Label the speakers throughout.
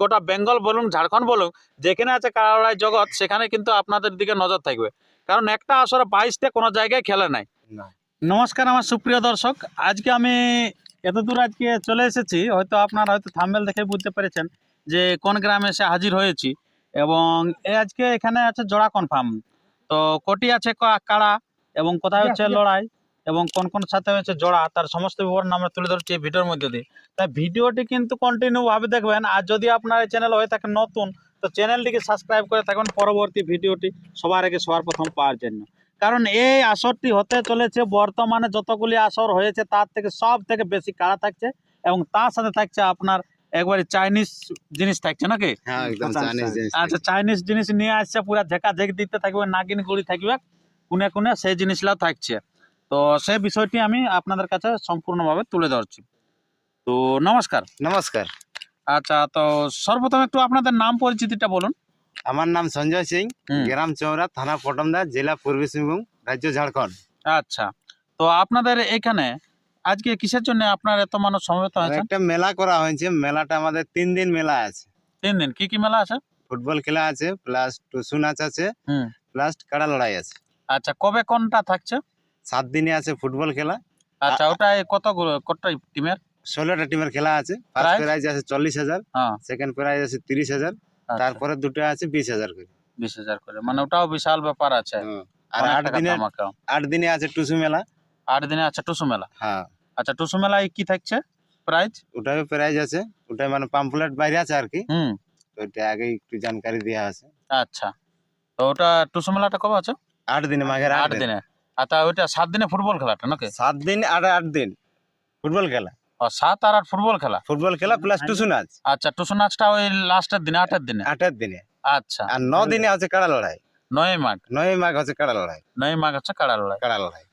Speaker 1: গোটা বেঙ্গল বলুন ঝাড়খণ্ড বলুন যেখানে আছে কাড়াড়াই জগৎ সেখানে কিন্তু আপনাদের দিকে নজর থাকবে। কারণ একটা আসরে বাইশটা কোনো জায়গায় খেলে নাই। নমস্কার আমার সুপ্রিয় দর্শক আজকে আমি এত দূর আজকে চলে এসেছি হয়তো আপনারা হয়তো থাম্বেল দেখে বুঝতে পেরেছেন যে কোন গ্রামে এসে হাজির হয়েছি। এবং এ আজকে এখানে আছে জোড়া কনফার্ম তো কটি আছে কাড়া এবং কোথায় হচ্ছে লড়াই? এবং কোন কোন সাথে হচ্ছে জোড়া তার সমস্ত বিবরণ আমরা তুলে ধরছি এই ভিডিওর মধ্যে দিয়ে। তাই ভিডিওটি কিন্তু কন্টিনিউ ভাবে দেখবেন আর যদি আপনার এই চ্যানেল হয়ে থাকে নতুন তো চ্যানেলটিকে সাবস্ক্রাইব করে থাকবেন পরবর্তী ভিডিওটি সবার আগে সবার প্রথম পাওয়ার জন্য। কারণ এই আসরটি হতে চলেছে বর্তমানে যতগুলি আসর হয়েছে তার থেকে সব থেকে বেশি কাড়া থাকছে এবং তার সাথে থাকছে আপনার একবারে চাইনিজ জিনিস থাকছে নাকি?
Speaker 2: হ্যাঁ
Speaker 3: আচ্ছা,
Speaker 2: চাইনিজ
Speaker 3: আচ্ছা।
Speaker 2: জিনিস
Speaker 1: আচ্ছা চাইনিজ জিনিস নিয়ে আসছে পুরা ঝেকা ঝেক দিতে থাকবে নাগিন গুড়ি থাকবে কোনে কোনে সেই জিনিসগুলো থাকছে। তো সেই বিষয়টি আমি আপনাদের কাছে সম্পূর্ণভাবে তুলে ধরছি। তো নমস্কার।
Speaker 2: নমস্কার।
Speaker 1: আচ্ছা তো সর্বপ্রথম একটু আপনাদের নাম পরিচিতিটা বলুন।
Speaker 2: আমার নাম সঞ্জয় সিং গ্রাম চৌরা থানা পটমদা জেলা পূর্বী সিংভূম রাজ্য ঝাড়খণ্ড।
Speaker 1: আচ্ছা তো আপনাদের এখানে আজকে কিসের জন্য আপনার এত মানুষ সমবেত হয়েছে?
Speaker 2: একটা মেলা করা হয়েছে মেলাটা আমাদের তিন দিন মেলা আছে।
Speaker 1: তিন দিন কি কি মেলা আছে?
Speaker 2: ফুটবল খেলা আছে প্লাস টুসু নাচ আছে প্লাস কাড়া লড়াই আছে।
Speaker 1: আচ্ছা কবে কোনটা থাকছে?
Speaker 2: সাত দিনে আছে ফুটবল খেলা।
Speaker 1: আচ্ছা ওটা কত কত টিমের?
Speaker 2: ষোলোটা টিমের খেলা আছে। ফার্স্ট প্রাইজ আছে চল্লিশ হাজার
Speaker 1: হ্যাঁ।
Speaker 2: সেকেন্ড প্রাইজ আছে তিরিশ হাজার
Speaker 1: আচ্ছা,
Speaker 2: তারপরে দুটো আছে বিশ হাজার করে।
Speaker 1: বিশ হাজার করে। মানে ওটাও বিশাল ব্যাপার আছে।
Speaker 2: আর আট দিনে আট দিনে আছে টুসু মেলা।
Speaker 1: আট দিনে আছে টুসু মেলা?
Speaker 2: হ্যাঁ।
Speaker 1: আচ্ছা টুসু মেলায় কি থাকছে? প্রাইজ
Speaker 2: ওটাও প্রাইজ আছে। ওটাই মানে পাম্পলেট বাইরে আছে আর কি।
Speaker 1: হুম।
Speaker 2: তো ওটা আগে একটু জানকারি দেওয়া আছে।
Speaker 1: আচ্ছা। তো ওটা টুসু মেলাটা কবে আছে?
Speaker 2: আট দিনে মাঘের
Speaker 1: আট দিনে। আচ্ছা ওইটা সাত দিনে ফুটবল খেলাটা নাকি?
Speaker 2: সাত দিন আর আট দিন। ফুটবল খেলা।
Speaker 1: ও সাত আর আট ফুটবল খেলা?
Speaker 2: ফুটবল খেলা প্লাস টুসু নাচ।
Speaker 1: আচ্ছা টুসু নাচটা ওই লাস্টের দিনে আটের দিনে?
Speaker 2: আটের দিনে।
Speaker 1: আচ্ছা।
Speaker 2: আর ন দিনে আছে কাড়া লড়াই।
Speaker 1: নয় মাঘ।
Speaker 2: নয় মাঘ হচ্ছে কাড়া লড়াই।
Speaker 1: নয় মাঘ হচ্ছে কাড়া লড়াই।
Speaker 2: কাড়া লড়াই।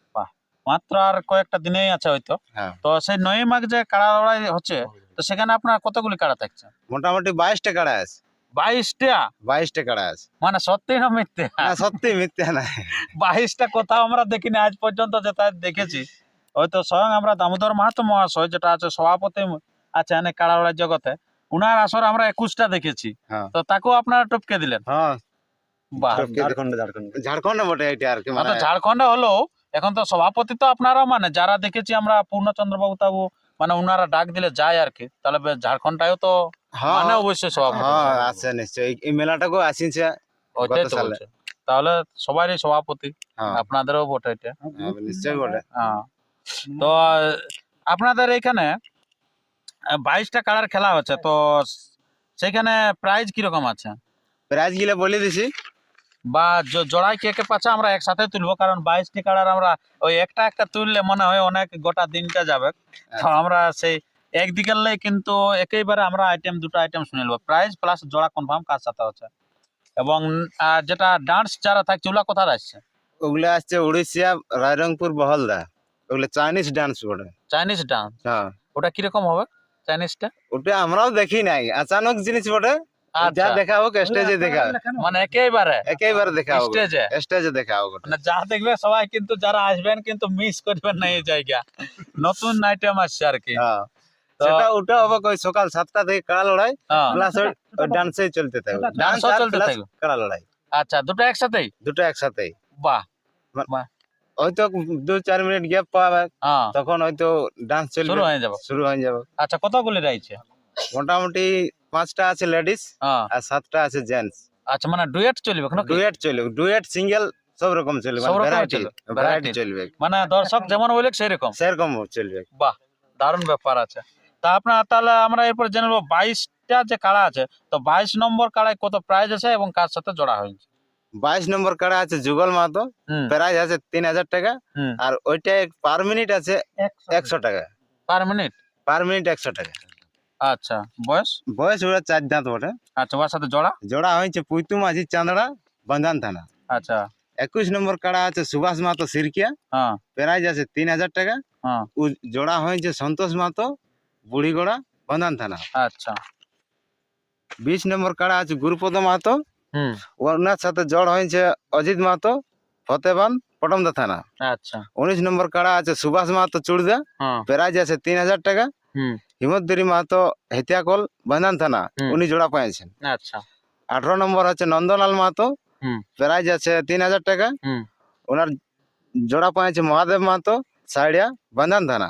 Speaker 1: মাত্র আর কয়েকটা দিনেই আছে হয়তো।
Speaker 2: হ্যাঁ।
Speaker 1: তো সেই নয় মাঘ যে কাড়া লড়াই হচ্ছে তো সেখানে আপনার কতগুলি কাড়া থাকছে
Speaker 2: মোটামুটি বাইশটা কাড়া আছে।
Speaker 1: বাইশটা।
Speaker 2: বাইশটা কাড়া আছে।
Speaker 1: মানে সত্যি না মিথ্যে?
Speaker 2: সত্যি মিথ্যা না।
Speaker 1: বাইশটা কোথাও আমরা দেখিনি আজ পর্যন্ত যেটা দেখেছি। হয়তো স্বয়ং আমরা দামোদর মাহাতো মহাশয় যেটা আছে সভাপতি আছে অনেক জগতে উনার আসর আমরা একুশটা দেখেছি।
Speaker 2: হ্যাঁ।
Speaker 1: তো তাকেও আপনারা টপকে দিলেন?
Speaker 2: হ্যাঁ।
Speaker 1: বাহ
Speaker 2: টপকে-
Speaker 3: ঝাড়খণ্ড ঝাড়খণ্ড।
Speaker 2: বটে এটা আর কি
Speaker 1: মানে
Speaker 2: মানে
Speaker 1: হলো এখন তো সভাপতি তো আপনারা মানে যারা দেখেছি আমরা পূর্ণচন্দ্র বাবু তাবু মানে উনারা ডাক দিলে যায় আর কি। তাহলে ঝাড়খণ্ডটাও তো মানে সভাপতি
Speaker 2: হ্যাঁ আছে এই-
Speaker 1: ওইটাই তো বলছে। তাহলে সবারই সভাপতি
Speaker 2: হ্যাঁ।
Speaker 1: আপনাদেরও বটে এটা
Speaker 2: হ্যাঁ, বটে
Speaker 1: হ্যাঁ। তো আপনাদের এখানে বাইশটা কালার খেলা হচ্ছে তো সেখানে প্রাইজ কীরকম আছে?
Speaker 2: প্রাইজ গিলে বলে দিছি।
Speaker 1: বা জ- জোড়াই কে কে পাচ্ছে আমরা একসাথে তুলবো কারণ বাইশটি কালার আমরা ওই একটা একটা তুললে মনে হয় অনেক গোটা দিনটা যাবে। তো আমরা সেই একদিকে কিন্তু একেবারে আমরা আইটেম দুটো আইটেম শুনে নেব। প্রাইজ প্লাস জোড়া কনফার্ম কার সাথে হচ্ছে। এবং আহ, যেটা ডান্স যারা থাকছে ওগুলা কোথায় আসছে?
Speaker 2: ওগুলো আসছে উড়িষ্যা রায়রংপুর বহলদা। ওগুলো চাইনিজ ডান্স বটে
Speaker 1: চাইনিজ ডান্স
Speaker 2: হ্যাঁ।
Speaker 1: ওটা কীরকম হবে চাইনিজটা
Speaker 2: ওটা আমরাও দেখি নাই। আচানক জিনিস বটে যা
Speaker 1: আচ্ছা।
Speaker 2: দেখা হোক স্টেজে দেখা।
Speaker 1: মানে একেবারে?
Speaker 2: একেবারে দেখা হোক।
Speaker 1: স্টেজে
Speaker 2: স্টেজে দেখা হোক
Speaker 1: মানে যা দেখবে সবাই কিন্তু যারা আসবেন কিন্তু মিস করবেন না এই জায়গা। নতুন আইটেম আসছে আর কি।
Speaker 2: হ্যাঁ। সেটা ওটা হবে ওই সকাল সাতটা থেকে কাড়া লড়াই
Speaker 1: হ্যাঁ।
Speaker 2: প্লাস ওই ডান্সেই চলতে থাকবে। ডান্স
Speaker 1: চলতে
Speaker 2: প্লাস
Speaker 1: থাকবে।
Speaker 2: কাড়া লড়াই।
Speaker 1: আচ্ছা দুটো একসাথেই?
Speaker 2: দুটো একসাথেই।
Speaker 1: বাহ।
Speaker 2: হয়তো দু চার মিনিট গ্যাপ পাবে
Speaker 1: হ্যাঁ।
Speaker 2: তখন হয়তো ডান্স
Speaker 1: শুরু হয়ে যাবে।
Speaker 2: শুরু হয়ে যাবে।
Speaker 1: আচ্ছা কতগুলি রয়েছে?
Speaker 2: মোটামুটি পাঁচটা আছে লেডিস
Speaker 1: হ্যাঁ।
Speaker 2: আর সাতটা আছে জেন্টস
Speaker 1: আচ্ছা মানে ডুয়েট চলবে
Speaker 2: ডুয়েট চলবে। ডুয়েট সিঙ্গেল সব রকম চলবে ভ্যারাইটি
Speaker 1: চলবে,
Speaker 2: ভ্যারাইটি। চলবে।
Speaker 1: মানে দর্শক যেমন বলে সেরকম।
Speaker 2: সেরকম চলবে।
Speaker 1: বাহ দারুণ ব্যাপার আছে। তা আপনার তাহলে আমরা এরপর জেনে নেব বাইশটা যে কাড়া আছে। তো বাইশ নম্বর কাড়ায় কত প্রাইজ আছে এবং কার সাথে জোড়া হয়েছে?
Speaker 2: বাইশ নম্বর কাড়া আছে যুগল মাহাতো।
Speaker 1: হুম।
Speaker 2: প্রাইস আছে তিন হাজার টাকা। আর ওইটা পার মিনিট আছে একশো টাকা।
Speaker 1: পার মিনিট
Speaker 2: পার মিনিট একশো টাকা।
Speaker 1: আচ্ছা বয়স?
Speaker 2: বয়স ওরা চার দাঁত বটে।
Speaker 1: আচ্ছা ওর সাথে জোড়া?
Speaker 2: জোড়া হয়েছে পুইতু মাঝি চাঁদড়া বন্ধান থানা।
Speaker 1: আচ্ছা।
Speaker 2: একুশ নম্বর কাড়া আছে সুভাষ মাহাতো সিরকিয়া।
Speaker 1: হ্যাঁ।
Speaker 2: প্রাইজ আছে তিন হাজার টাকা।
Speaker 1: হ্যাঁ।
Speaker 2: ও জোড়া হয়েছে সন্তোষ মাহাতো। বুড়িগোড়া বন্ধান থানা।
Speaker 1: আচ্ছা।
Speaker 2: বিশ নম্বর কাড়া আছে গুরুপদ মাহাতো।
Speaker 1: হুম।
Speaker 2: ওনার সাথে জড় হয়েছে অজিত মাহাতো ফতেবান পটমদা থানা।
Speaker 1: আচ্ছা।
Speaker 2: উনিশ নম্বর কাড়া আছে সুভাষ মাহাতো চুড়দা
Speaker 1: হ্যাঁ।
Speaker 2: প্রাইজ আছে তিন হাজার টাকা।
Speaker 1: হুম।
Speaker 2: হিমদ্রি মাহাতো হেতিয়াকল বান্ধান থানা উনি জোড়া পেয়েছেন।
Speaker 1: আচ্ছা।
Speaker 2: আঠারো নম্বর হচ্ছে নন্দলাল মাহাতো
Speaker 1: হুম।
Speaker 2: প্রাইজ আছে তিন হাজার টাকা। ওনার জোড়া পেয়েছে মহাদেব মাহাতো সাইডিয়া বান্ধান থানা।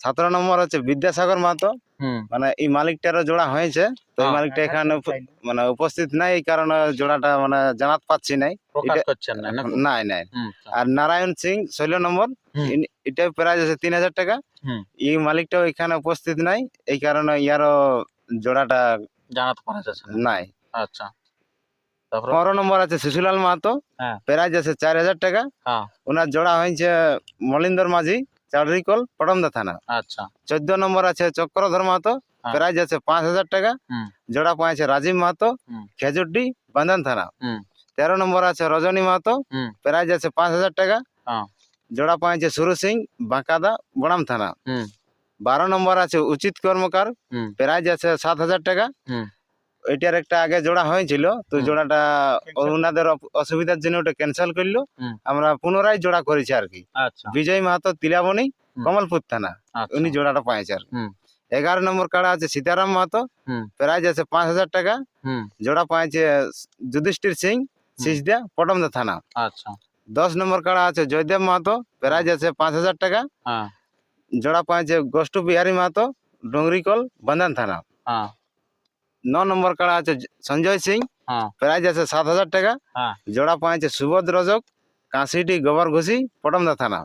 Speaker 2: সতেরো নম্বর হচ্ছে বিদ্যাসাগর মাহাতো। মানে এই মালিকটারও জোড়া হয়েছে তো এই
Speaker 1: হ্যাঁ।
Speaker 2: মালিকটা এখানে মানে উপস্থিত নাই এই কারণে জোড়াটা মানে জানাতে পাচ্ছি নাই? নাই নাই। আর নারায়ণ সিং ষোলো নম্বর
Speaker 1: হুম।
Speaker 2: ইনি- এটা প্রাইজ আছে তিন হাজার টাকা। এই মালিকটাও এখানে উপস্থিত নাই এই কারণে ইয়ারও জোড়াটা
Speaker 1: জানাতে পারা যাচ্ছে
Speaker 2: নাই।
Speaker 1: আচ্ছা।
Speaker 2: পনেরো নম্বর আছে শিশুলাল মাহাতো।
Speaker 1: হ্যাঁ।
Speaker 2: প্রাইজ আছে চার হাজার টাকা।
Speaker 1: হ্যাঁ।
Speaker 2: ওনার জোড়া হয়েছে মলিন্দর মাঝি। চাউরিকল পটমদা থানা।
Speaker 1: আচ্ছা।
Speaker 2: চোদ্দ নম্বর আছে চক্রধর মাহাতো
Speaker 1: হ্যাঁ।
Speaker 2: প্রাইজ আছে পাঁচ হাজার টাকা। জোড়া পাইছে রাজীব মাহাতো খেজুরডি বান্ধান থানা। তেরো নম্বর আছে রজনী মাহাতো। প্রাইজ আছে পাঁচ হাজার টাকা।
Speaker 1: হ্যাঁ।
Speaker 2: জোড়া পাইছে সুরু সিং বাঁকাদা বড়াম থানা। বারো নম্বর আছে উচিত কর্মকার প্রাইজ আছে সাত হাজার টাকা। ওইটার একটা আগে জোড়া হয়েছিল তো জোড়াটা ওনাদের অসুবিধার জন্য ওটা ক্যান্সেল করল। আমরা পুনরায় জোড়া করেছি আর কি।
Speaker 1: আচ্ছা।
Speaker 2: বিজয় মাহাতো তিলাবনি কমলপুর থানা।
Speaker 1: আচ্ছা।
Speaker 2: উনি জোড়াটা পাইছে আর এগারো নম্বর কাড়া আছে সীতারাম মাহাতো। প্রাইজ আছে পাঁচ হাজার টাকা। জোড়া পাইছে যুধিষ্ঠির সিং সিসদিয়া পটমদা থানা।
Speaker 1: আচ্ছা।
Speaker 2: দশ নম্বর কাড়া আছে জয়দেব মাহাতো। প্রাইজ আছে পাঁচ হাজার টাকা।
Speaker 1: হ্যাঁ।
Speaker 2: জোড়া পাইছে গোষ্ঠু বিহারী মাহাতো ডুঙ্গরিকল বন্ধন থানা।
Speaker 1: হ্যাঁ।
Speaker 2: ন নম্বর কাড়া আছে সঞ্জয় সিং।
Speaker 1: হ্যাঁ।
Speaker 2: প্রাইজ আছে সাত হাজার টাকা।
Speaker 1: হ্যাঁ।
Speaker 2: জোড়া পাইছে সুবোধ রজক কাঁসিটি গোবর ঘুষি পটমদা থানা।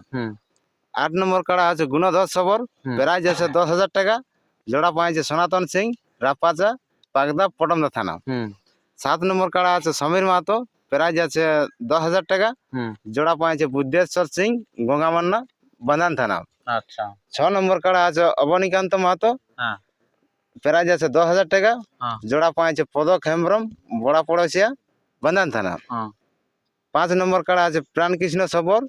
Speaker 2: আট নম্বর কাড়া আছে গুণধর সবর। প্রাইজ আছে দশ হাজার টাকা। জোড়া পাইছে সনাতন সিং রাপাচা পাগদা পটমদা থানা। সাত নম্বর কাড়া আছে সমীর মাহাতো। প্রাইজ আছে দশ হাজার টাকা। জোড়া পাইছে বুদ্ধেশ্বর সিং গঙ্গামান্না বান্ধান থানা।
Speaker 1: আচ্ছা।
Speaker 2: ছ নম্বর কাড়া আছে অবনীকান্ত মাহাতো।
Speaker 1: হ্যাঁ।
Speaker 2: প্রাইজ আছে দশ হাজার টাকা
Speaker 1: হ্যাঁ।
Speaker 2: জোড়া পাইছে পদক হেমব্রম বড়া পড়োশিয়া বান্ধান থানা।
Speaker 1: হ্যাঁ।
Speaker 2: পাঁচ নম্বর কাড়া আছে প্রাণকৃষ্ণ সবর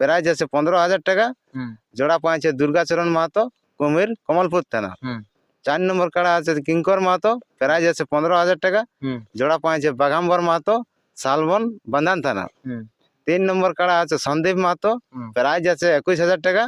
Speaker 2: প্রাইজ আছে পনেরো হাজার টাকা।
Speaker 1: হুম।
Speaker 2: জোড়া পাইছে দুর্গাচরণ মাহাতো কুমির কমলপুর থানা।
Speaker 1: হুম।
Speaker 2: চার নম্বর কাড়া আছে কিঙ্কর মাহাতো প্রাইজ আছে পনেরো হাজার টাকা।
Speaker 1: হুম।
Speaker 2: জোড়া পাইছে বাগাম্বর মাহাতো শালবন বান্ধান থানা।
Speaker 1: হুম।
Speaker 2: তিন নম্বর কাড়া আছে সন্দীপ মাহাতো
Speaker 1: হুম।
Speaker 2: প্রাইজ আছে একুশ হাজার টাকা।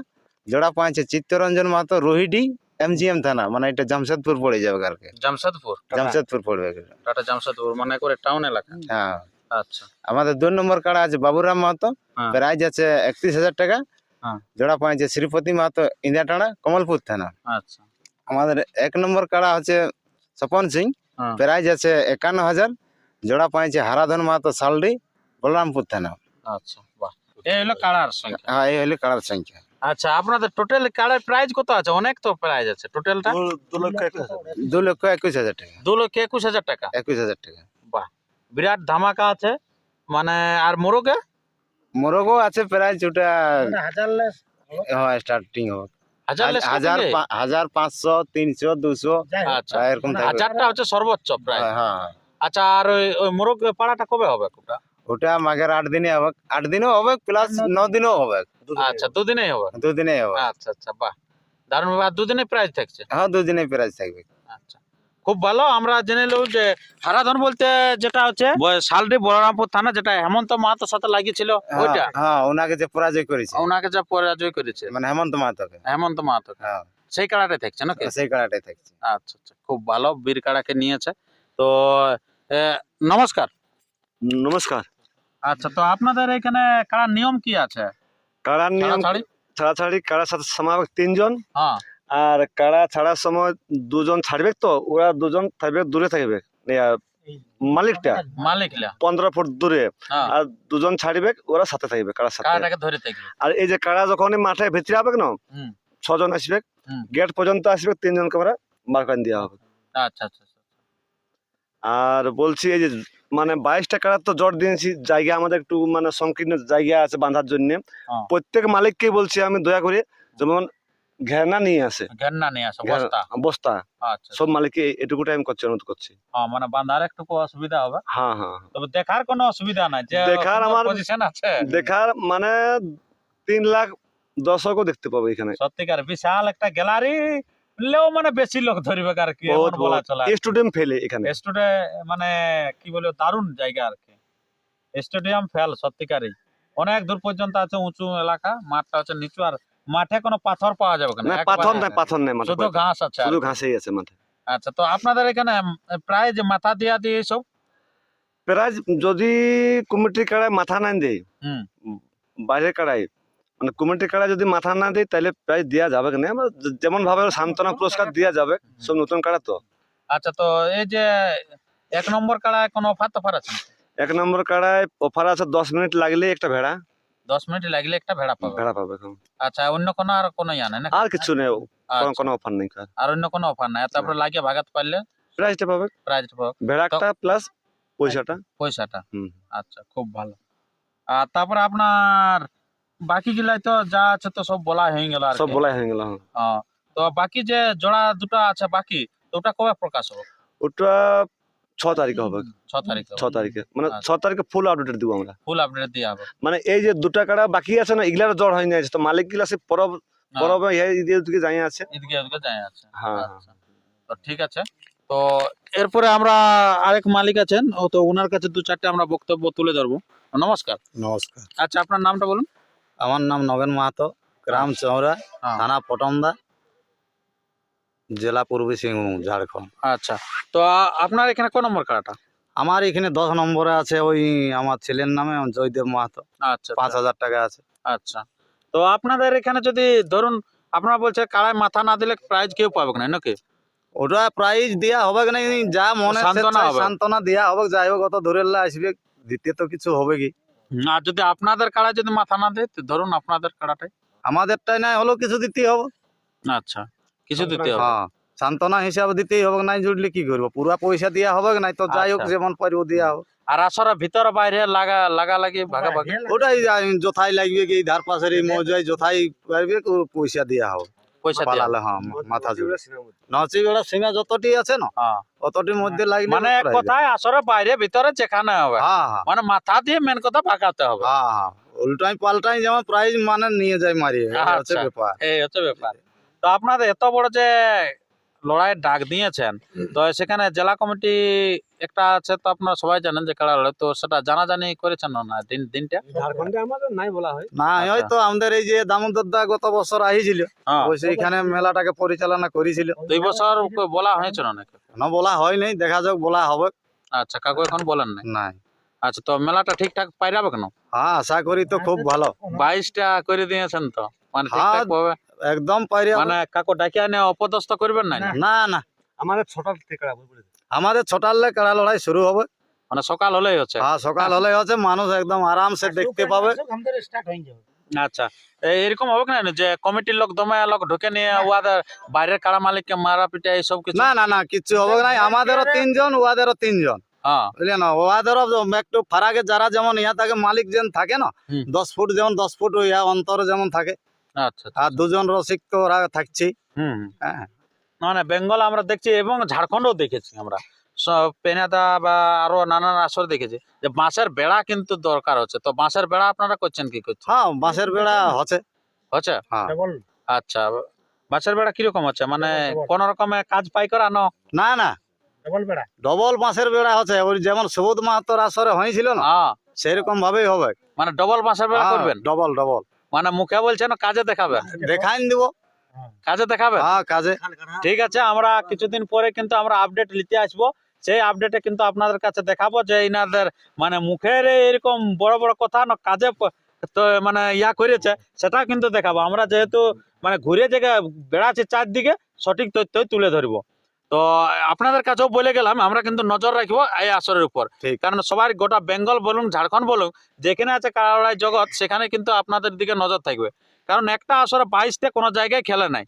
Speaker 2: জোড়া পাইছে চিত্তরঞ্জন মাহাতো রোহিডি এমজিএম থানা মানে এটা জামশেদপুর পড়ে যাবে আর কি
Speaker 1: জামশেদপুর
Speaker 2: জামশেদপুর পড়বে।
Speaker 1: টাটা জামশেদপুর মানে করে টাউন এলাকা?
Speaker 2: হ্যাঁ।
Speaker 1: আচ্ছা।
Speaker 2: আমাদের দুই নম্বর কাড়া আছে বাবুরাম মাহাতো
Speaker 1: হ্যাঁ।
Speaker 2: প্রাইজ আছে একত্রিশ হাজার টাকা।
Speaker 1: হ্যাঁ।
Speaker 2: জোড়া পাইছে শ্রীপতি মাহাতো ইন্দিয়াটানা কমলপুর থানা।
Speaker 1: আচ্ছা।
Speaker 2: আমাদের এক নম্বর কাড়া হচ্ছে স্বপন সিং
Speaker 1: হ্যাঁ।
Speaker 2: প্রাইজ আছে একান্ন হাজার। জোড়া পাইছে হারাধন মাহাতো সালডি বলরামপুর থানা।
Speaker 1: আচ্ছা বাহ। এই হলো কাড়ার সংখ্যা।
Speaker 2: হ্যাঁ এই হলে কাড়ার সংখ্যা।
Speaker 1: আচ্ছা আপনাদের টোটাল কাড়ার প্রাইস কত আছে? অনেক তো প্রাইস আছে। টোটালটা
Speaker 2: দু লক্ষ একুশ হাজার টাকা।
Speaker 1: দু লক্ষ একুশ হাজার টাকা।
Speaker 2: একুশ হাজার টাকা?
Speaker 1: বাহ বিরাট ধামাকা আছে। মানে আর মোরগে?
Speaker 2: মোরগও আছে প্রাইজ ওটা হ্যাঁ স্টার্টিং হবে।
Speaker 1: হাজার
Speaker 2: হাজার পাঁচশো তিনশো দুশো
Speaker 1: আচ্ছা
Speaker 2: এরকম থাকবে
Speaker 1: হাজারটা হচ্ছে সর্বোচ্চ প্রাইস
Speaker 2: হ্যাঁ, হ্যাঁ।
Speaker 1: আচ্ছা আর ওই ওই মোরগ পাড়াটা কবে হবে? ওটা
Speaker 2: ওটা মাঘের আট দিনে হবে। আট দিনও হবে প্লাস ন দিনও হবে।
Speaker 1: আচ্ছা দুদিনেই হবে?
Speaker 2: দুদিনে হবে।
Speaker 1: আচ্ছা আচ্ছা বাহ। দারুণ আর দুদিনে প্রাইস থাকছে?
Speaker 2: হ্যাঁ দুদিনে প্রাইজ থাকবে।
Speaker 1: আচ্ছা। খুব ভালো আমরা জেনে নেব যে হারাধন বলতে যেটা হচ্ছে শালডি বলরামপুর থানা যেটা হেমন্ত মাহাতোর সাথে লাগিয়েছিল ওইটা?
Speaker 2: হ্যাঁ, হ্যাঁ ওনাকে যে পরাজয় করেছে।
Speaker 1: ওনাকে যা পরাজয় করেছে।
Speaker 2: মানে হেমন্ত মাহাতোকে।
Speaker 1: হেমন্ত মাহাতো
Speaker 2: হ্যাঁ।
Speaker 1: সেই কাড়াটাই থাকছে নাকি?
Speaker 2: সেই কাড়াটাই থাকছে।
Speaker 1: আচ্ছা আচ্ছা খুব ভালো বীর কাড়াকে নিয়েছে। তো নমস্কার।
Speaker 3: নমস্কার।
Speaker 1: আচ্ছা তো আপনাদের এখানে কাড়ার নিয়ম কি আছে?
Speaker 3: কাড়ার নিয়ম?
Speaker 1: ছাড়াছাড়ি?
Speaker 3: কাড়ার সাথে সমাবেশ? তিনজন।
Speaker 1: হ্যাঁ।
Speaker 3: আর কারা ছাড়ার সময় দুজন ছাড়বে তো? ওরা দুজন থাকবে দূরে থাকবে। মালিকটা।
Speaker 1: মালিকলা
Speaker 3: পনেরো ফুট দূরে।
Speaker 1: হ্যাঁ।
Speaker 3: আর দুজন ছাড়বে ওরা সাথে থাকবে কাড়ার সাথে। আর এই যে কারা যখন মাঠে ভিতরে হবে না ছজন আসবে।
Speaker 1: হুম।
Speaker 3: গেট পর্যন্ত আসবে তিনজনকে আমরা বার করে দেওয়া হবে।
Speaker 1: আচ্ছা আচ্ছা আচ্ছা।
Speaker 3: আর বলছি এই যে মানে বাইশটা কাড়ার তো জট দিয়েছি জায়গা আমাদের একটু মানে সংকীর্ণ জায়গা আছে বাঁধার জন্য।
Speaker 1: হ্যাঁ।
Speaker 3: প্রত্যেক মালিককে বলছি আমি দয়া করে যেমন ঘেরনা নিয়ে আসে।
Speaker 1: ঘেন্না নিয়ে আসো বস্তা?
Speaker 3: বস্তা।
Speaker 1: আচ্ছা।
Speaker 3: সব মালিককে করছি অনুরোধ করছি।
Speaker 1: হ্যাঁ মানে বাঁধার একটু অসুবিধা হবে।
Speaker 3: হ্যাঁ হ্যাঁ হ্যাঁ।
Speaker 1: তবে দেখার কোনো অসুবিধা নাই যে
Speaker 3: দেখার আমার-
Speaker 1: পজিশন আছে।
Speaker 3: দেখার মানে তিন লাখ দর্শকও দেখতে পাবো এখানে।
Speaker 1: সত্যিকার বিশাল একটা গ্যালারি লেও মানে বেশি লোক ধরবে আর কি বলা চলা
Speaker 3: স্টুডেন্ট ফেলে এখানে।
Speaker 1: স্টুডে মানে কি বলব দারুণ জায়গা আর কি। স্টেডিয়াম ফেল সত্যিকারই। অনেক দূর পর্যন্ত আছে উঁচু এলাকা মাঠটা হচ্ছে নিচু আর মাঠে কোনো পাথর পাওয়া যাবে না
Speaker 3: পাথর নাই পাথর নাই মাঠে
Speaker 1: শুধু ঘাস আছে
Speaker 3: শুধু। ঘাসেই আছে মাঠে।
Speaker 1: আচ্ছা তো আপনাদের এখানে প্রায় যে মাথা দিয়া দিয়ে সব
Speaker 3: প্রায় যদি কমিটির কাড়ায় মাথা না দেয়
Speaker 1: হুম।
Speaker 3: বাইরের কাড়াই মানে কমিটির কাড়ায় যদি মাথা না দেয় তাহলে প্রায় দেওয়া যাবে না যেমন ভাবে সান্ত্বনা পুরস্কার দেওয়া যাবে সব নতুন কাড়া তো।
Speaker 1: আচ্ছা তো এই যে এক নম্বর কাড়ায় কোনো অফার তফার আছে?
Speaker 3: এক নম্বর কাড়ায় অফার আছে দশ মিনিট লাগলে একটা ভেড়া।
Speaker 1: দশ মিনিট লাগলে একটা ভেড়া পাবে।
Speaker 3: ভেড়া পাবে এখন।
Speaker 1: আচ্ছা অন্য কোনো আর কোনো ইয়া নাই না
Speaker 3: আর কিছু নেই কোনো-
Speaker 1: আচ্ছা,
Speaker 3: কোনো অফার নেই
Speaker 1: আর অন্য কোনো অফার নাই। তারপরে লাগিয়ে ভাগাতে পারলে?
Speaker 3: প্রাইসটা পাবে।
Speaker 1: প্রাইজ পাবে।
Speaker 3: ভেড়াটা প্লাস পয়সাটা।
Speaker 1: পয়সাটা।
Speaker 3: হুম।
Speaker 1: আচ্ছা খুব ভালো। আর তারপরে আপনার বাকি গুলাই তো যা আছে তো সব বলা হয়ে গেল আর
Speaker 3: সব
Speaker 1: কি।
Speaker 3: বলাই হয়ে গেল হ্যাঁ।
Speaker 1: হ্যাঁ, তো বাকি যে জোড়া দুটো আছে বাকি তো ওটা কবে প্রকাশ হবে?
Speaker 3: ওটা ছ তারিখে হবে।
Speaker 1: ছ তারিখে
Speaker 3: ছ তারিখে। মানে ছ
Speaker 1: আচ্ছা।
Speaker 3: তারিখে ফুল আপডেট দিব আমরা।
Speaker 1: ফুল আপডেট দিয়ে হবে।
Speaker 3: মানে এই যে দুটা কাড়া বাকি আছে না এগুলার জ্বর হয়ে যাচ্ছে তো মালিকগুলা সে পরব
Speaker 1: হ্যাঁ,
Speaker 3: পরব যাই আছে।
Speaker 1: এদিকে ওদিকে যায় আছে।
Speaker 3: হ্যাঁ
Speaker 1: আচ্ছা। তো ঠিক আছে। তো এরপরে আমরা আরেক মালিক আছেন ও তো ওনার কাছে দু চারটে আমরা বক্তব্য তুলে ধরবো। নমস্কার।
Speaker 4: নমস্কার।
Speaker 1: আচ্ছা আপনার নামটা বলুন।
Speaker 4: আমার নাম নগেন মাহাতো গ্রাম চৌরা
Speaker 1: হ্যাঁ।
Speaker 4: থানা পটমদা জেলা পূর্বী সিংভূম ঝাড়খণ্ড।
Speaker 1: আচ্ছা। তো আপনার এখানে কোন নম্বর কাড়াটা
Speaker 4: আমার এখানে দশ নম্বরে আছে ওই আমার ছেলের নামে জয়দেব মাহাতো।
Speaker 1: আচ্ছা
Speaker 4: পাঁচ হাজার টাকা আছে।
Speaker 1: আচ্ছা। তো আপনাদের এখানে যদি ধরুন আপনারা বলছে কাড়ায় মাথা না দিলে প্রাইজ কেউ পাবে না নাকি?
Speaker 4: ওটা প্রাইজ দেওয়া হবে না যা মনে
Speaker 1: সান্ত্বনা
Speaker 4: দেওয়া হবে। যাই হোক অত ধরে আসবে দিতে তো কিছু হবে কি?
Speaker 1: আর যদি আপনাদের কাড়ায় যদি মাথা না দেয় তো ধরুন আপনাদের কাড়াটাই।
Speaker 4: আমাদেরটাই না হলেও কিছু দিতেই হবে।
Speaker 1: আচ্ছা কিছু দিতে হবে।
Speaker 4: হ্যাঁ সান্ত্বনা হিসাবে দিতেই হবে নাই জুড়লে কি করব? পুরা পয়সা দেওয়া হবে নাই? তো যাই হোক
Speaker 1: আচ্ছা।
Speaker 4: যেমন পারব দেওয়া হবে।
Speaker 1: আর আসলে ভিতরে বাইরে লাগা লাগা লাগি ভাগাভাগি?
Speaker 4: ওটাই যথাই লাগবে কি ধার পাশের এই মৌজায় যথাই পারবে পয়সা দেওয়া হবে।
Speaker 1: পয়সা দিয়ে
Speaker 4: পালালে হ্যাঁ মাথা জুড়ে নচি বেড়া সীমা যতটি আছে না
Speaker 1: হ্যাঁ।
Speaker 4: অতটির মধ্যে লাগলে
Speaker 1: মানে এক কথায় আসরে বাইরে ভিতরে যেখানে হবে।
Speaker 4: হ্যাঁ হ্যাঁ।
Speaker 1: মানে মাথা দিয়ে মেন কথা পাকাতে হবে।
Speaker 4: হ্যাঁ হ্যাঁ। উল্টাই পাল্টাই যেমন প্রাইজ মানে নিয়ে যায় মারি হচ্ছে
Speaker 1: আচ্ছা।
Speaker 4: ব্যাপার।
Speaker 1: এই হচ্ছে ব্যাপার। তো আপনাদের এত বড় যে লড়াইয়ের ডাক দিয়েছেন। তো সেখানে জেলা কমিটি একটা আছে তো আপনারা সবাই জানেন যে কারা লড়াই তো সেটা জানাজানি করেছেন না দিন দিনটা?
Speaker 3: ঝাড়খণ্ডে আমাদের নাই বলা হয়।
Speaker 4: না
Speaker 1: আচ্ছা।
Speaker 4: হয়তো আমাদের এই যে দামোদর দা গত বছর আহিছিল
Speaker 1: হ্যাঁ।
Speaker 4: ওই সেইখানে মেলাটাকে পরিচালনা করেছিল।
Speaker 1: দুই বছর বলা হয়েছিল নাকি?
Speaker 4: না বলা হয় নাই দেখা যাক বলা হবে।
Speaker 1: আচ্ছা কাকু এখন বলেন নাই?
Speaker 4: নাই।
Speaker 1: আচ্ছা তো মেলাটা ঠিকঠাক পাইরাবে কেন?
Speaker 4: হ্যাঁ আশা করি তো খুব ভালো।
Speaker 1: বাইশটা করে দিয়েছেন তো? মানে
Speaker 4: হ্যাঁ,
Speaker 1: ঠিকঠাক
Speaker 4: একদম পাইরে
Speaker 1: মানে কাকু ডাকিয়া নিয়ে অপদস্থ করবেন না
Speaker 4: না না।
Speaker 3: আমাদের ছটা থেকে
Speaker 4: আমাদের ছটালে কাড়া লড়াই শুরু হবে।
Speaker 1: মানে সকাল হলেই হচ্ছে।
Speaker 4: হ্যাঁ সকাল হলে হচ্ছে মানুষ একদম আরামসে দেখতে পাবে।
Speaker 1: আচ্ছা এরকম হবে না যে কমিটির লোক দমায়া লোক ঢুকে নিয়ে ওয়াদের বাইরের কারা মালিককে মারা পিটা এইসব কিছু?
Speaker 4: না না না কিচ্ছু হবে নাই আমাদেরও তিনজন ওয়াদেরও তিনজন।
Speaker 1: হ্যাঁ।
Speaker 4: বুঝলে না ওয়াদেরও একটু ফারাকে যারা যেমন ইয়া থাকে মালিক যেন থাকে না দশ ফুট যেমন দশ ফুট ইয়া অন্তর যেমন থাকে। আর দুজন রসিক তো ওরা থাকছে। হ্যাঁ।
Speaker 1: মানে বেঙ্গল আমরা দেখছি এবং ঝাড়খণ্ডও দেখেছি আমরা। পেনাদা বা আরও নানান আসর দেখেছি। যে বাঁশের বেড়া কিন্তু দরকার হচ্ছে। তো বাঁশের বেড়া আপনারা করছেন কি করছেন?
Speaker 4: হ্যাঁ বাঁশের বেড়া হচ্ছে।
Speaker 1: হচ্ছে?
Speaker 4: হ্যাঁ।
Speaker 1: আচ্ছা বাঁশের বেড়া কীরকম হচ্ছে? মানে কোন রকমে কাজ পাই করানো
Speaker 4: না। না ডবল বাঁশের বেড়া হচ্ছে। ওই যেমন সুবোধ মাহাতোর আসরে হয়েছিল না
Speaker 1: হ্যাঁ।
Speaker 4: সেরকম ভাবেই হবে।
Speaker 1: মানে ডবল বাঁশের বেড়া করবেন?
Speaker 4: Double double.
Speaker 1: মানে মুখে বলছেন কাজে দেখাবে।
Speaker 4: দেখাই দিব।
Speaker 1: কাজে দেখাবে?
Speaker 4: হ্যাঁ কাজে।
Speaker 1: ঠিক আছে আমরা কিছুদিন পরে কিন্তু আমরা আপডেট নিতে আসব। সেই আপডেটে কিন্তু আপনাদের কাছে দেখাবো যে ইনাদের মানে মুখের এরকম বড় বড় কথা না কাজে তো মানে ইয়া করেছে সেটা কিন্তু দেখাবো। আমরা যেহেতু মানে ঘুরে জায়গায় বেড়াচ্ছি চারদিকে সঠিক তথ্যই তুলে ধরবো। তো আপনাদের কাছেও বলে গেলাম আমরা কিন্তু নজর রাখব এই আসরের উপর। কারণ সবার গোটা বেঙ্গল বলুন ঝাড়খণ্ড বলুন যেখানে আছে কারাড়াই জগৎ সেখানে কিন্তু আপনাদের দিকে নজর থাকবে। কারণ একটা আসরে বাইশটা কোনো জায়গায় খেলে নাই।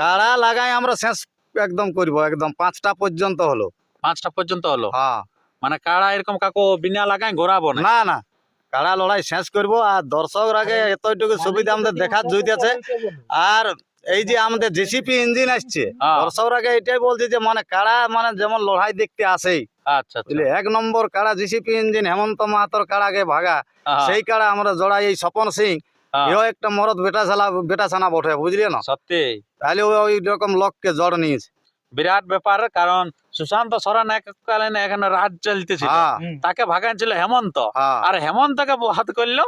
Speaker 4: কাড়া লাগাই আমরা শেষ একদম করব একদম পাঁচটা পর্যন্ত হলো।
Speaker 1: পাঁচটা পর্যন্ত হলো?
Speaker 4: হ্যাঁ।
Speaker 1: মানে কারা এরকম কাকু বিনা লাগাই ঘোরাবো না?
Speaker 4: না কাড়া লড়াই শেষ করব আর দর্শক আগে এতটুকু সুবিধা আমাদের দেখার জুইতেছে। আর এই যে আমাদের জেসিপি ইঞ্জিন আসছে
Speaker 1: হ্যাঁ।
Speaker 4: আগে এটাই বলছে যে মানে কাড়া মানে যেমন লড়াই দেখতে আসেই।
Speaker 1: আচ্ছা আচ্ছা।
Speaker 4: এক নম্বর কাড়া জিসিপি ইঞ্জিন হেমন্ত মাহাতর কাড়াকে ভাগা।
Speaker 1: হ্যাঁ,
Speaker 4: সেই কাড়া আমরা জড়াই এই স্বপন সিং।
Speaker 1: হ্যাঁ,
Speaker 4: এও একটা মরদ বেটা ছালা বেটা ছানা বটে বুঝলি না?
Speaker 1: সত্যি।
Speaker 4: তাহলে ওই রকম লোককে জড় নিয়েছে।
Speaker 1: বিরাট ব্যাপার কারণ সুশান্ত সরেন এককালীন এখানে রাজ চলতেছিল।
Speaker 4: হ্যাঁ।
Speaker 1: তাকে ভাগাইছিল হেমন্ত।
Speaker 4: হ্যাঁ।
Speaker 1: আর হেমন্তকে হাত করল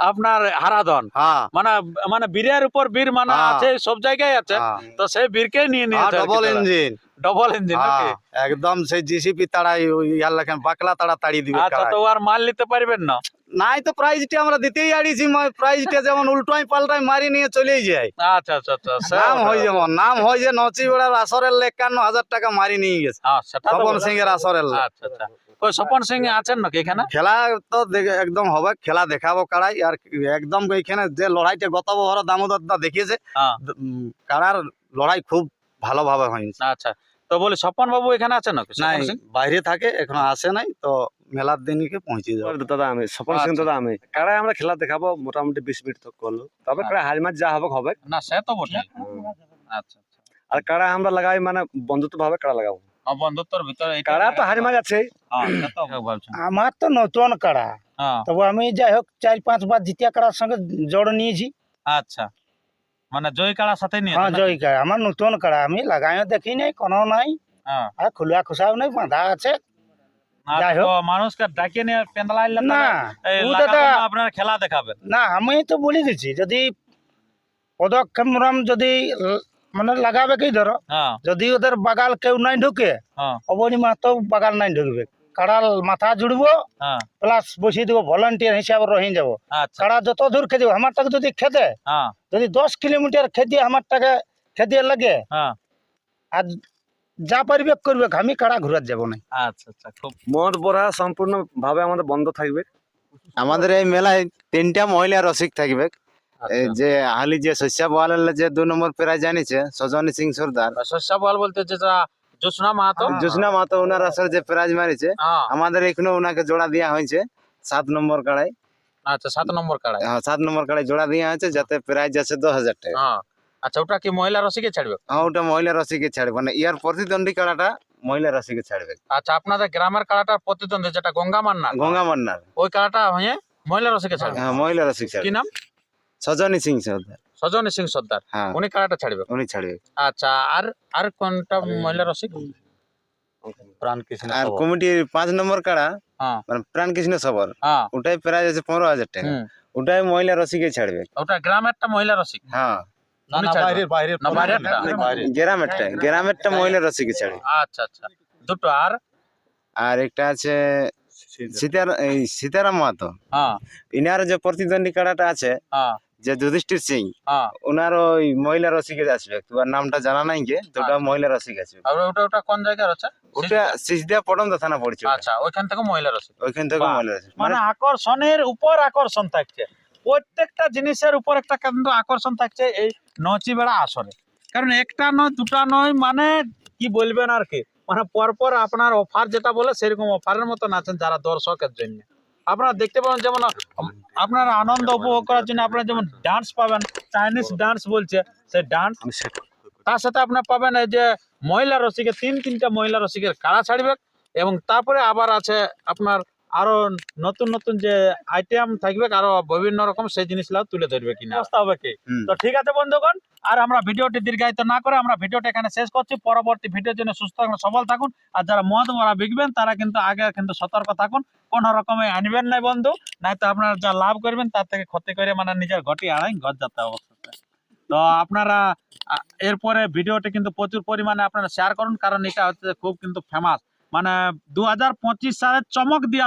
Speaker 1: আপনার হারাধন।
Speaker 2: হ্যাঁ।
Speaker 1: মানে মানে বীরের উপর বীর মানে
Speaker 2: হ্যাঁ।
Speaker 1: আছে সব জায়গায় আছে।
Speaker 2: হ্যাঁ।
Speaker 1: তো সেই বীরকে নিয়ে নিয়ে
Speaker 2: ডবল ইঞ্জিন
Speaker 1: ডবল ইঞ্জিন
Speaker 2: হ্যাঁ, একদম সেই জিসিপি তাড়াই ইয়ার লেখেন বাকলা তাড়া তাড়ি দিবে
Speaker 1: আচ্ছা তো আর মাল নিতে পারবেন না?
Speaker 2: নাই তো প্রাইজটা আমরা দিতেই আড়িছি প্রাইজটা যেমন উল্টোই পাল্টাই মারি নিয়ে চলেই যায়।
Speaker 1: আচ্ছা আচ্ছা আচ্ছা
Speaker 2: নাম হয় যেমন নাম হয় যে আসরের একান্ন হাজার টাকা মারি নিয়ে গেছে। সিং এর আসরের
Speaker 1: আচ্ছা আচ্ছা। স্বপন সিং আছেন নাকি এখানে?
Speaker 2: খেলা তো দেখে- একদম হবে খেলা দেখাবো কারাই আর একদম এখানে যে লড়াইটা গত বছর দামোদর দা দেখিয়েছে কারার লড়াই খুব ভালোভাবে হয়েছে।
Speaker 1: আচ্ছা তো বলি স্বপন বাবু এখানে আছেন নাকি? স্বপন
Speaker 2: নাই
Speaker 1: সিং?
Speaker 2: বাইরে থাকে এখনও আসে নাই তো মেলার দিনকে পৌঁছে যাবে।
Speaker 3: দাদা আমি স্বপন সিং
Speaker 1: আচ্ছা।
Speaker 3: দাদা আমি কাড়ায় আমরা খেলা দেখাবো মোটামুটি বিশ মিনিট তো করল। তবে কাড়া হার ম্যাচ যা হবে হবে
Speaker 1: না সে তো বটে। আচ্ছা আচ্ছা।
Speaker 3: আর কাড়া আমরা লাগাই মানে বন্ধুত্ব ভাবে কাড়া লাগাবো।
Speaker 1: বন্ধুত্বর ভিতরে
Speaker 3: কাড়া তো হার ম্যাচ আছে।
Speaker 1: হ্যাঁ,
Speaker 5: আমার তো নতুন কাড়া।
Speaker 1: হ্যাঁ।
Speaker 5: তবে আমি যাই হোক চার পাঁচ বার জিতিয়া কাড়ার সঙ্গে জড় নিয়েছি।
Speaker 1: আচ্ছা। মানে জয় কাড়ার সাথে নিয়ে
Speaker 5: হ্যাঁ জয় কাড়া। আমার নতুন কাড়া। আমি লাগাইও দেখি নাই কোনো নাই। আর খুলা খুসাও নাই বাঁধা আছে। যাই হোক।
Speaker 1: মানুষকে ডাকিয়ে নিয়ে
Speaker 5: না
Speaker 1: না, খেলা দেখাবেন।
Speaker 5: না আমি তো বলে দিচ্ছি যদি পদক্ষেপ যদি মানে লাগাবে কি ধরো?
Speaker 1: হ্যাঁ।
Speaker 5: যদি ওদের বাগাল কেউ নাই ঢুকে
Speaker 1: হ্যাঁ।
Speaker 5: অবনী মাতো বাগাল নাই ঢুকবে। কাড়াল মাথা জুড়বো
Speaker 1: হ্যাঁ।
Speaker 5: প্লাস বসিয়ে দেবো ভলান্টিয়ার হিসাবে রয়ে যাব।
Speaker 1: আচ্ছা।
Speaker 5: কাড়া যত দূর খেতে আমারটাকে যদি খেতে যদি দশ কিলোমিটার খেতে আমারটাকে খেতে লাগে আর যা পারবে করবে আমি কাড়া ঘুরাত যাব না।
Speaker 1: আচ্ছা আচ্ছা খুব
Speaker 3: মঠ পড়া সম্পূর্ণ ভাবে আমাদের বন্ধ থাকবে।
Speaker 2: আমাদের এই মেলায় তিনটা মহিলা রসিক থাকবে। যে হালি যে শস্যা বহালের যে দু নম্বর প্রাইজ জানিছে সজনী সিং সর্দার।
Speaker 1: শস্যা বল বলতে যেটা জোসনা মাহাতো।
Speaker 2: জোসনা মাতো ওনার আসর যে প্রাইজ মারিছে
Speaker 1: হ্যাঁ।
Speaker 2: আমাদের এখানে ওনাকে জোড়া দেওয়া হয়েছে সাত নম্বর কাড়াই।
Speaker 1: আচ্ছা সাত নম্বর কাড়াই।
Speaker 2: হ্যাঁ, সাত নম্বর কাড়াই জোড়া দেওয়া হয়েছে যাতে প্রাইজ আছে দশ হাজার টাকা।
Speaker 1: হ্যাঁ। আচ্ছা ওটা কি মহিলা রসিকে ছাড়বে?
Speaker 2: হ্যাঁ ওটা মহিলা রসিকে ছাড়বে। মানে ইয়ার প্রতিদ্বন্দ্বী কাড়াটা মহিলা রসিকে ছাড়বে।
Speaker 1: আচ্ছা আপনাদের গ্রামের কাড়াটা প্রতিদ্বন্দ্বী যেটা গঙ্গা মান্নার।
Speaker 2: গঙ্গা মান্নার।
Speaker 1: ওই কাড়াটা হয়ে মহিলা রসিকে ছাড়বে।
Speaker 2: হ্যাঁ মহিলা রসিক
Speaker 1: কি নাম?
Speaker 2: সজনী সিং সর্দার।
Speaker 1: সজনী সিং সর্দার।
Speaker 2: হ্যাঁ।
Speaker 1: উনি কাড়াটা ছাড়বে?
Speaker 2: উনি ছাড়বে।
Speaker 1: আচ্ছা আর আর কোনটা মহিলা রসিক? প্রাণ কৃষ্ণ
Speaker 2: আর কমিটির পাঁচ নম্বর কাড়া
Speaker 1: হ্যাঁ।
Speaker 2: মানে প্রাণ কৃষ্ণ সবর
Speaker 1: হ্যাঁ।
Speaker 2: ওটাই প্রাইজ আছে পনেরো হাজার টাকা। ওটাই মহিলা রসিকে ছাড়বে।
Speaker 1: ওটা গ্রামেরটা মহিলা রসিক?
Speaker 2: হ্যাঁ। গ্রামেরটা গ্রামেরটা মহিলা রসিকে ছাড়বে।
Speaker 1: আচ্ছা আচ্ছা। দুটো আর?
Speaker 2: আর একটা আছে সীতারাম। মাহাতো।
Speaker 1: হ্যাঁ।
Speaker 2: ইনার যে প্রতিদ্বন্দ্বী কাড়াটা আছে
Speaker 1: হ্যাঁ।
Speaker 2: যে যুধিষ্ঠির সিং
Speaker 1: হ্যাঁ।
Speaker 2: ওনার ওই মহিলা রসিকে আসবে তোমার নামটা জানা নাই গে তো ওটা মহিলা রসিক
Speaker 1: আর ওটা ওটা কোন জায়গায় আছে?
Speaker 2: ওটা সিজদিয়া থানা পড়ছে
Speaker 1: আচ্ছা ওইখান থেকে মহিলা রসিক।
Speaker 2: ওইখান থেকে মহিলা রসিক।
Speaker 1: মানে আকর্ষণের উপর আকর্ষণ থাকছে। প্রত্যেকটা জিনিসের উপর একটা কিন্তু আকর্ষণ থাকছে এই নচি বেড়া আসরে। কারণ একটা নয় দুটা নয় মানে কি বলবেন আর কি? মানে পরপর আপনার অফার যেটা বলে সেরকম অফারের মতন আছেন যারা দর্শকের জন্য। আপনারা দেখতে পাবেন যেমন আপনার আনন্দ উপভোগ করার জন্য আপনারা যেমন ডান্স পাবেন চাইনিজ ডান্স বলছে সেই ডান্স তার সাথে আপনার পাবেন এই যে মহিলা রসিকের তিন তিনটা মহিলা রসিকের কাড়া ছাড়বে এবং তারপরে আবার আছে আপনার আরও নতুন নতুন যে আইটেম থাকবে আরও বিভিন্ন রকম সেই জিনিসগুলো তুলে ধরবে কিনা। ব্যবস্থা হবে কি? তো ঠিক আছে বন্ধুগণ আর আমরা ভিডিওটি দীর্ঘায়িত না করে আমরা ভিডিওটা এখানে শেষ করছি। পরবর্তী ভিডিওর জন্য সুস্থ থাকুন সবল থাকুন আর যারা মদ মরা বিকবেন তারা কিন্তু আগে কিন্তু সতর্ক থাকুন। কোন রকমে আনবেন না বন্ধু নাই তো আপনারা যা লাভ করবেন তার থেকে ক্ষতি করে মানে নিজের ঘটি আড়াই গজ যাতে অবস্থা তো আপনারা এরপরে ভিডিওটি কিন্তু প্রচুর পরিমাণে আপনারা শেয়ার করুন কারণ এটা হচ্ছে খুব কিন্তু ফেমাস মানে দু হাজার পঁচিশ সালের চমক দিয়া